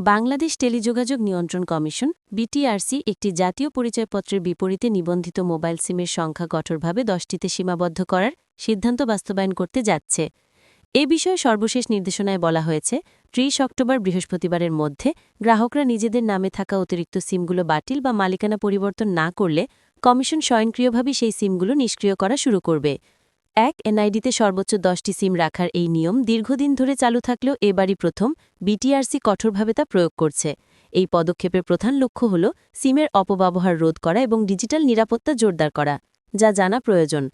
বাংলাদেশ টেলিযোগাযোগ নিয়ন্ত্রণ commission, BTRC, একটি জাতীয় পরিচয়পত্রের বিপরীতে নিবন্ধিত মোবাইল সিমের সংখ্যা কঠোরভাবে দশটিতে সীমাবদ্ধ করার সিদ্ধান্ত বাস্তবায়ন করতে যাচ্ছে। এ বিষয়ে সর্বশেষ নির্দেশনায় বলা হয়েছে, ত্রিশ অক্টোবর বৃহস্পতিবারের মধ্যে গ্রাহকরা নিজেদের নামে থাকা অতিরিক্ত সিমগুলো বাতিল বা মালিকানা পরিবর্তন না করলে কমিশন স্বয়ংক্রিয়ভাবে সেই সিমগুলো নিষ্ক্রিয় করা শুরু করবে। এক এনআইডিতে সর্বোচ্চ দশটি সিম রাখার এই নিয়ম দীর্ঘদিন ধরে চালু থাকলেও এবারই প্রথম বিটিআরসি কঠোরভাবে তা প্রয়োগ করছে। এই পদক্ষেপের প্রধান লক্ষ্য হল সিমের অপব্যবহার রোধ করা এবং ডিজিটাল নিরাপত্তা জোরদার করা, যা জানা প্রয়োজন।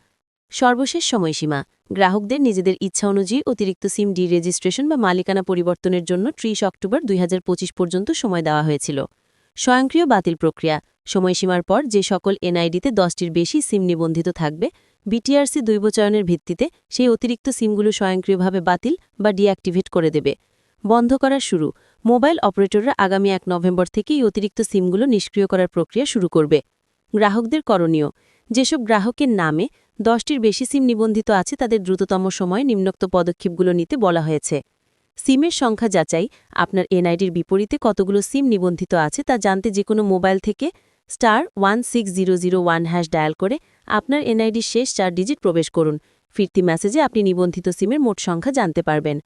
সর্বশেষ সময়সীমা, গ্রাহকদের নিজেদের ইচ্ছা অনুযায়ী অতিরিক্ত সিম ডি রেজিস্ট্রেশন বা মালিকানা পরিবর্তনের জন্য ত্রিশ অক্টোবর দুই হাজার পঁচিশ পর্যন্ত সময় দেওয়া হয়েছিল। স্বয়ংক্রিয় বাতিল প্রক্রিয়া। সময়সীমার পর যে সকল এনআইডিতে দশটির বেশি সিম নিবন্ধিত থাকবে, বিটিআরসি দৈবচয়নের ভিত্তিতে সেই অতিরিক্ত সিমগুলো স্বয়ংক্রিয়ভাবে বাতিল বা ডিঅ্যাক্টিভেট করে দেবে। বন্ধ করার শুরু। মোবাইল অপারেটররা আগামী এক নভেম্বর থেকেই অতিরিক্ত সিমগুলো নিষ্ক্রিয় করার প্রক্রিয়া শুরু করবে। গ্রাহকদের করণীয়। যেসব গ্রাহকের নামে দশটির বেশি সিম নিবন্ধিত আছে, তাদের দ্রুততম সময়ে নিম্নোক্ত পদক্ষেপগুলো নিতে বলা হয়েছে। সিমের সংখ্যা যাচাই, আপনার এনআইডির বিপরীতে কতগুলো সিম নিবন্ধিত আছে তা জানতে যে কোনো মোবাইল থেকে star one six zero zero one hash dial করে আপনার এনআইডির শেষ চার ডিজিট প্রবেশ করুন। ফিরতি মেসেজে আপনি নিবন্ধিত সিমের মোট সংখ্যা জানতে পারবেন।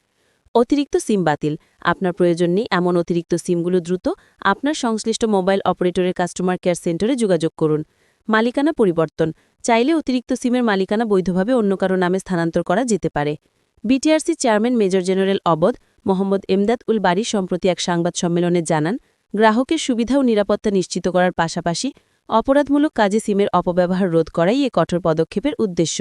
অতিরিক্ত সিম বাতিল। আপনার প্রয়োজন নেই এমন অতিরিক্ত সিমগুলো দ্রুত আপনার সংশ্লিষ্ট মোবাইল অপারেটরের কাস্টমার কেয়ার সেন্টারে যোগাযোগ করুন। মালিকানা পরিবর্তন। চাইলে অতিরিক্ত সিমের মালিকানা বৈধভাবে অন্য কারও নামে স্থানান্তর করা যেতে পারে। বিটিআরসি চেয়ারম্যান মেজর জেনারেল অবদ মোহাম্মদ এমদাদ উল বারি সম্প্রতি এক সংবাদ সম্মেলনে জানান, গ্রাহকের সুবিধা ও নিরাপত্তা নিশ্চিত করার পাশাপাশি অপরাধমূলক কাজে সিমের অপব্যবহার রোধ করাই এ কঠোর পদক্ষেপের উদ্দেশ্য।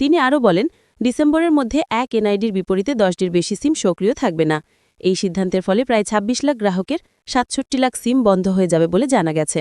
তিনি আরও বলেন, ডিসেম্বরের মধ্যে এক এনআইডির বিপরীতে দশটির বেশি সিম সক্রিয় থাকবে না। এই সিদ্ধান্তের ফলে প্রায় ২৬ লাখ গ্রাহকের সাতষট্টি লাখ সিম বন্ধ হয়ে যাবে বলে জানা গেছে।